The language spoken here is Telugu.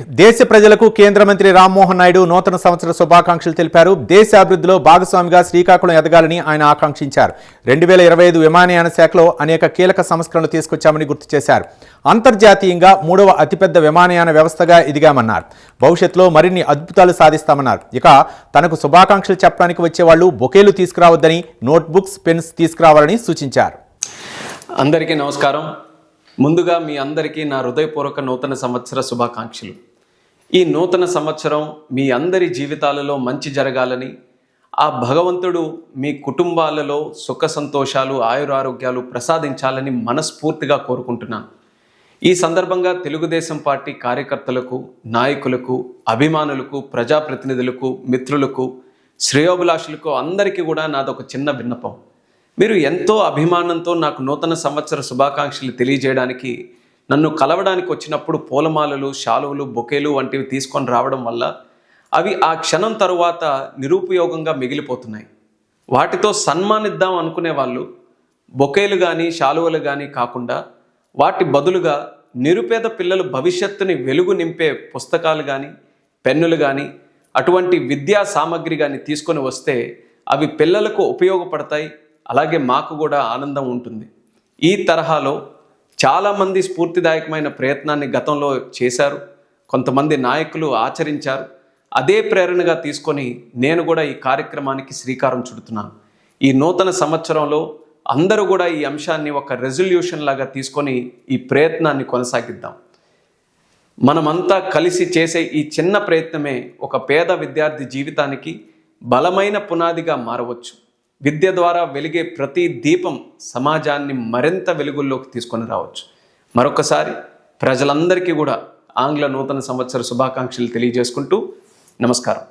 అప్డేట్ దేశ ప్రజలకు కేంద్ర మంత్రి రామ్మోహన్ నాయుడు నూతన సంవత్సర శుభాకాంక్షలు తెలిపారు. దేశ అభివృద్ధిలో భాగస్వామిగా శ్రీకాకుళం ఎదగాలని ఆయన ఆకాంక్షించారు. రెండు వేల ఇరవై ఐదు విమానయాన శాఖలో అనేక కీలక సంస్కరణలు తీసుకొచ్చామని గుర్తు చేశారు. అంతర్జాతీయంగా మూడవ అతిపెద్ద విమానయాన వ్యవస్థగా ఎదిగామన్నారు. భవిష్యత్తులో మరిన్ని అద్భుతాలు సాధిస్తామన్నారు. ఇక తనకు శుభాకాంక్షలు చెప్పడానికి వచ్చేవాళ్ళు బొకేలు తీసుకురావద్దని నోట్బుక్స్ పెన్స్ తీసుకురావాలని సూచించారు. అందరికీ నమస్కారం. ముందుగా మీ అందరికీ నా హృదయపూర్వక నూతన సంవత్సర శుభాకాంక్షలు. ఈ నూతన సంవత్సరం మీ అందరి జీవితాలలో మంచి జరగాలని ఆ భగవంతుడు మీ కుటుంబాలలో సుఖ సంతోషాలు ఆయురారోగ్యాలు ప్రసాదించాలని మనస్ఫూర్తిగా కోరుకుంటున్నాను. ఈ సందర్భంగా తెలుగుదేశం పార్టీ కార్యకర్తలకు నాయకులకు అభిమానులకు ప్రజాప్రతినిధులకు మిత్రులకు శ్రేయోభిలాషులకు అందరికీ కూడా నాదొక చిన్న విన్నపం. మీరు ఎంతో అభిమానంతో నాకు నూతన సంవత్సర శుభాకాంక్షలు తెలియజేయడానికి నన్ను కలవడానికి వచ్చినప్పుడు పూలమాలలు శాలువులు బొకేలు వంటివి తీసుకొని రావడం వల్ల అవి ఆ క్షణం తరువాత నిరుపయోగంగా మిగిలిపోతున్నాయి. వాటితో సన్మానిద్దాం అనుకునే వాళ్ళు బొకేలు కానీ శాలువలు కానీ కాకుండా వాటి బదులుగా నిరుపేద పిల్లలు భవిష్యత్తుని వెలుగు నింపే పుస్తకాలు కానీ పెన్నులు కానీ అటువంటి విద్యా సామగ్రి కానీ తీసుకొని వస్తే అవి పిల్లలకు ఉపయోగపడతాయి. అలాగే మాకు కూడా ఆనందం ఉంటుంది. ఈ తరహాలో చాలామంది స్ఫూర్తిదాయకమైన ప్రయత్నాన్ని గతంలో చేశారు. కొంతమంది నాయకులు ఆచరించారు. అదే ప్రేరణగా తీసుకొని నేను కూడా ఈ కార్యక్రమానికి శ్రీకారం చుడుతున్నాను. ఈ నూతన సంవత్సరంలో అందరూ కూడా ఈ అంశాన్ని ఒక రెజల్యూషన్ లాగా తీసుకొని ఈ ప్రయత్నాన్ని కొనసాగిద్దాం. మనమంతా కలిసి చేసే ఈ చిన్న ప్రయత్నమే ఒక పేద విద్యార్థి జీవితానికి బలమైన పునాదిగా మారవచ్చు. విద్య ద్వారా వెలిగే ప్రతి దీపం సమాజాన్ని మరింత వెలుగుల్లోకి తీసుకొని రావచ్చు. మరొకసారి ప్రజలందరికీ కూడా ఆంగ్ల నూతన సంవత్సర శుభాకాంక్షలు తెలియజేసుకుంటూ నమస్కారం.